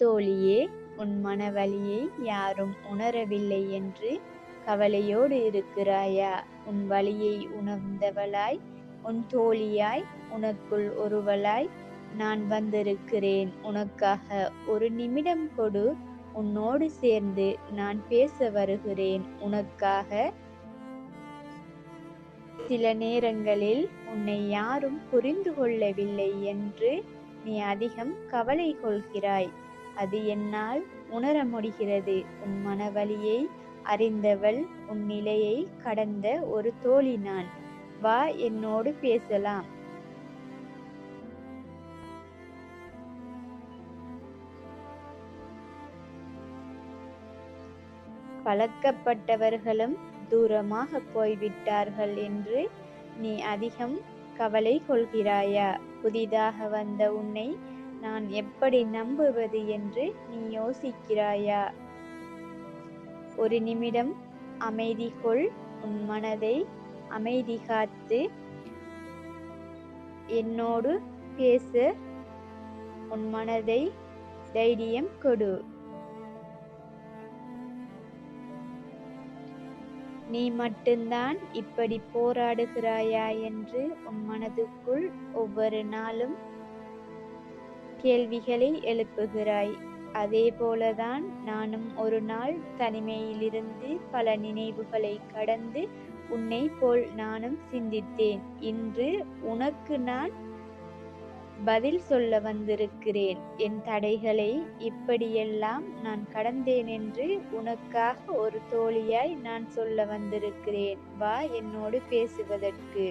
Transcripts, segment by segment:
தோழியே உன் மனவலியை யாரும் உணரவில்லை என்று கவலையோடு இருக்கிறாயா? உன் வழியை உணர்ந்தவளாய் உன் தோழியாய் உனக்குள் ஒருவளாய் நான் வந்திருக்கிறேன். உனக்காக ஒரு நிமிடம் கொடு. உன்னோடு சேர்ந்து நான் பேச வருகிறேன். உனக்காக சில நேரங்களில் உன்னை யாரும் புரிந்து கொள்ளவில்லை என்று நீ அதிகம் கவலை கொள்கிறாய். அது என்னால் உணர முடிகிறது. உன் மனவலியை அறிந்தவள் உன் நிலையை கடந்த ஒரு தோழி நான். வா என்னோடு பேசலாம். பழக்கப்பட்டவர்களும் தூரமாக போய்விட்டார்கள் என்று நீ அதிகம் கவலை கொள்கிறாயா? புதிதாக வந்த உன்னை நான் எப்படி நம்புவது என்று நீ யோசிக்கிறாயா? ஒரு நிமிடம் அமைதி கொள் உன் மனதை அமைதி காத்து என்னோடு பேச உன் மனதை தைரியம் கொடு. நீ மட்டும்தான் இப்படி போராடுகிறாயா என்று உன் மனதுக்குள் ஒவ்வொரு நாளும் கேள்விகளை எழுப்புகிறாய். அதே போலதான் நானும் ஒரு நாள் தனிமையிலிருந்து பல நினைவுகளை கடந்து உன்னை போல் நானும் சிந்தித்தேன். இன்று உனக்கு நான் பதில் சொல்ல வந்திருக்கிறேன். என் தடைகளை இப்படியெல்லாம் நான் கடந்தேன் என்று உனக்காக ஒரு தோழியாய் நான் சொல்ல வந்திருக்கிறேன். வா என்னோடு பேசுவதற்கு.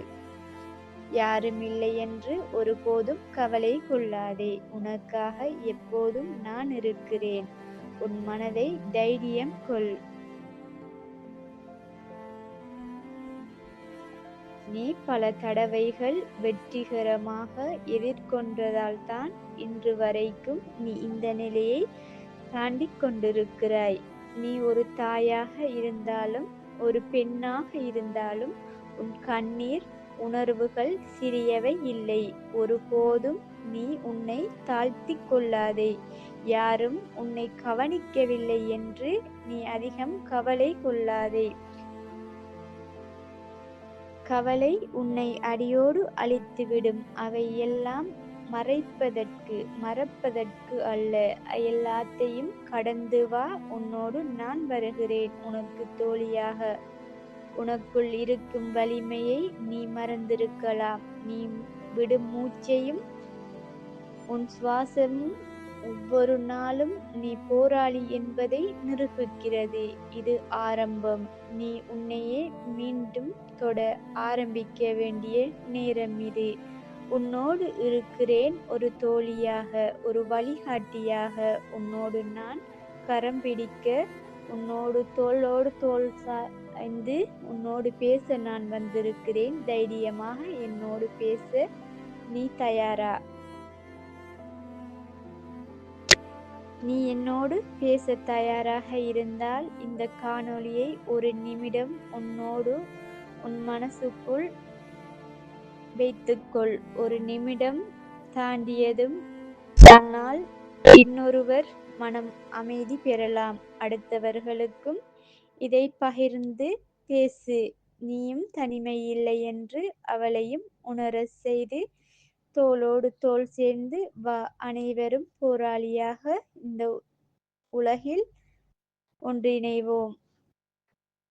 யாரும் இல்லை என்று ஒருபோதும் கவலை கொள்ளாதே. உனக்காக எப்போதும் நான் இருக்கிறேன். உன் மனதை தைரியம் கொள். நீ பல தடவைகள் வெற்றிகரமாக எதிர்கொண்டதால் தான் இன்று வரைக்கும் நீ இந்த நிலையை தாண்டி கொண்டிருக்கிறாய். நீ ஒரு தாயாக இருந்தாலும் ஒரு பெண்ணாக இருந்தாலும் உன் கண்ணீர் உணர்வுகள் சிறியவை இல்லை. ஒருபோதும் நீ உன்னை தாழ்த்தி கொள்ளாதே. யாரும் உன்னை கவனிக்கவில்லை என்று நீ அதிகம் கவலை கொள்ளாதே. கவலை உன்னை அடியோடு அழித்துவிடும். அவை எல்லாம் மறைப்பதற்கு மறப்பதற்கு அல்ல. எல்லாத்தையும் கடந்து வா. உன்னோடு நான் வருகிறேன். உனக்கு தோழியாக உனக்குள் இருக்கும் வலிமையை நீ மறந்திருக்கலாம். நீ விடும் மூச்சையும் உன் சுவாசமும் ஒவ்வொரு நாளும் நீ போராளி என்பதை நிரூபிக்கிறது. இது ஆரம்பம். நீ உன்னையே மீண்டும் தொட ஆரம்பிக்க வேண்டிய நேரம் இது. உன்னோடு இருக்கிறேன் ஒரு தோழியாக ஒரு வழிகாட்டியாக. உன்னோடு நான் கரம் பிடிக்க உன்னோடு தோளோடு தோல் சாய்ந்து உன்னோடு பேச நான் வந்திருக்கிறேன். தைரியமாக என்னோடு பேச நீ தயாரா? நீ என்னோடு பேச தயாராக இருந்தால் இந்த காணொளியை ஒரு நிமிடம் உன்னோடு உன் மனசுக்குள் வைத்துக்கொள். ஒரு நிமிடம் தாண்டியதும் ஆனால் இன்னொருவர் மனம் அமைதி பெறலாம். அடுத்தவர்களுக்கும் இதை பகிர்ந்து பேசு. நீயும் தனிமை இல்லை என்று அவளையும் உணர செய்து தோளோடு தோள் சேர்ந்து வா அனைவரும் போராளியாக இந்த உலகில் ஒன்றிணைவோம்.